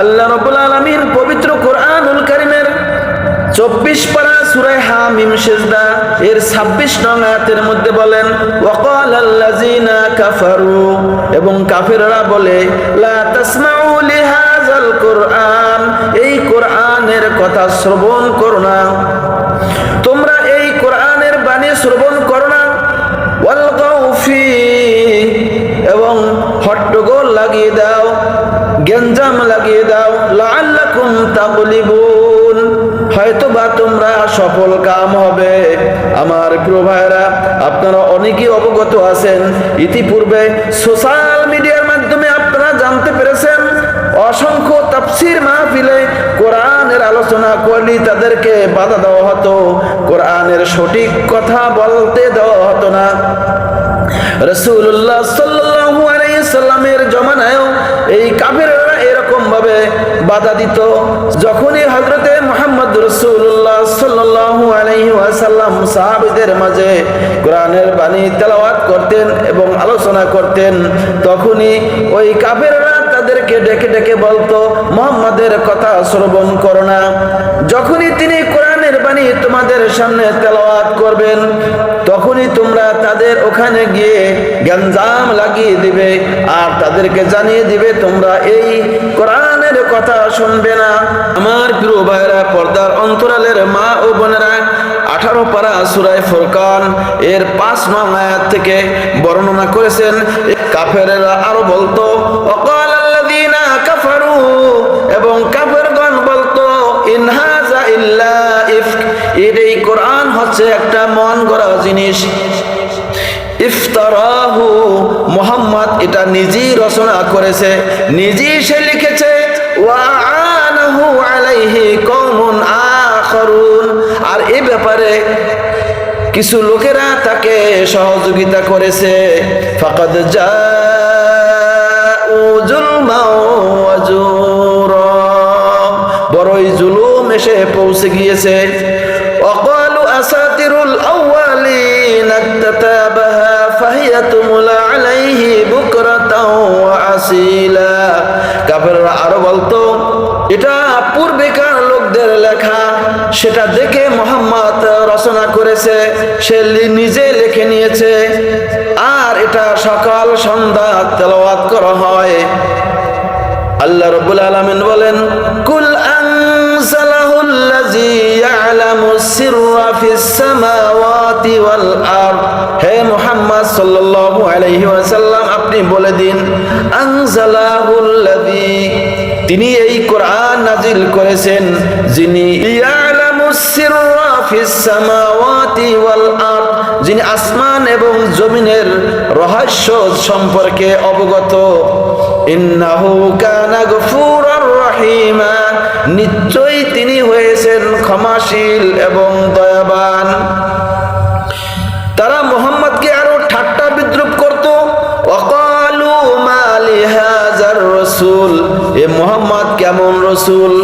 আল্লাহ রবুল আলমীর পবিত্র কোরআনুল করিমের চব্বিশ পারা সুরায় হামিম সেজদা এর ছাব্বিশ নং আয়াতের মধ্যে বলেন ওয়াকাল আল্লাযিনা কাফারু এবং কাফেররা বলে, লা কোরআন এই কোরআনের কথা শ্রবণ করো না। তোমরা এই কোরআনের বাণী শ্রবণ করো না। ওয়ালগাউ ফি এবং হট্টগোল লাগিয়ে দাও। গেঞ্জাম লাগিয়ে দাও, লাআল্লাকুম তাগলিবুন। হয়তো বা তোমরা সফল কাম হবে। আমার প্রিয় ভাইরা আপনারা অনেকেই অবগত আছেন, ইতিপূর্বে সোশ্যাল মিডিয়ার মাধ্যমে আপনারা জানতে পেরেছেন, অসংখ্য তাফসির মাহফিলে কোরআনের আলোচনা করলে তাদেরকে বাধা দেওয়া হতো, কোরআনের সঠিক কথা বলতে দেওয়া হতো না। রসুল্লাহ সাল্লাল্লাহু আলাইহি সাল্লামের জমানায়ও এই কাফেররা এরকম ভাবে বাধা দিত। যখনই হজরতে মুহাম্মদ রাসূলুল্লাহ সাল্লাল্লাহু আলাইহি ওয়াসাল্লাম সাহাবীদের মাঝে কোরআনের বাণী তেলাওয়াত করতেন এবং আলোচনা করতেন, তখনই ওই কাফেররা তাদেরকে ডেকে ডেকে বলতো, মোহাম্মদের কথা শ্রবণ করো না। যখনই তিনি কোরআনের বাণী তোমাদের সামনে তেলাওয়াত করবেন, তখনই তোমরা তাদের ওখানে গিয়ে গঞ্জাম লাগিয়ে দিবে আর তাদেরকে জানিয়ে দিবে, তোমরা এই কোরআনের কথা শুনবে না। আমার প্রিয় ভাইরা পর্দার অন্তরালের মা ও বোনেরা, আঠারো পারা সুরায় ফুরকান এর পাঁচ নং আয়াত থেকে বর্ণনা করেছেন, কাফেরেরা আরও বলতো, অকাল হচ্ছে একটা মন গড়া জিনিস। ইফতারাহু মোহাম্মদ এটা নিজেই রচনা করেছে, নিজেই সে লিখেছে ওয়াআনাহু আলাইহি কওমুন আখরুন। আর এই ব্যাপারে কিছু লোকেরা তাকে সহযোগিতা করেছে। ফাকাদ জুরা। বড়ই জুলুম এসে পৌঁছে গিয়েছে। কাফেররা আরও বলতো, এটা পূর্বেকার লোকদের লেখা। সেটা দেখে মোহাম্মদ রচনা করেছে, সে নিজে লিখে নিয়েছে। আর এটা সকাল সন্ধ্যা তেলাওয়াত করা হয়। আল্লাহ রব্বুল আলামিন বলেন, কুল আনজালাহুল্লাযী ইয়ালামুস সিররা ফিস সামাওয়াতি ওয়াল আরদ। হে মুহাম্মদ সাল্লাল্লাহু আলাইহি ওয়াসাল্লাম, আপনি বলে দিন তিনি এই কোরআন নাজিল করেছেন, যিনি ইয়ালামুস সামাওয়াতি ওয়াল যিনি আসমান এবং জমিনের রহস্য সম্পর্কে অবগত। ইন্নাহু নিশ্চয়ই তিনি হয়েছেন ক্ষমাশীল এবং রাসূল? এ মোহাম্মদ কেমন রসুল?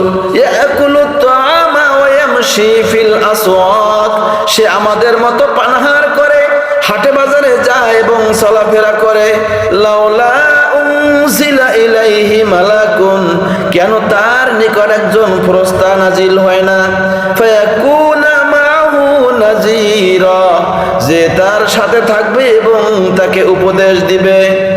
সে আমাদের মতো পানাহার করে, হাটে বাজারে যায় এবং চলাফেরা করে। মালাকুন। কেন তার নিকট একজন ফেরেশতা নাজিল হয় না? যে তার সাথে থাকবে এবং তাকে উপদেশ দিবে।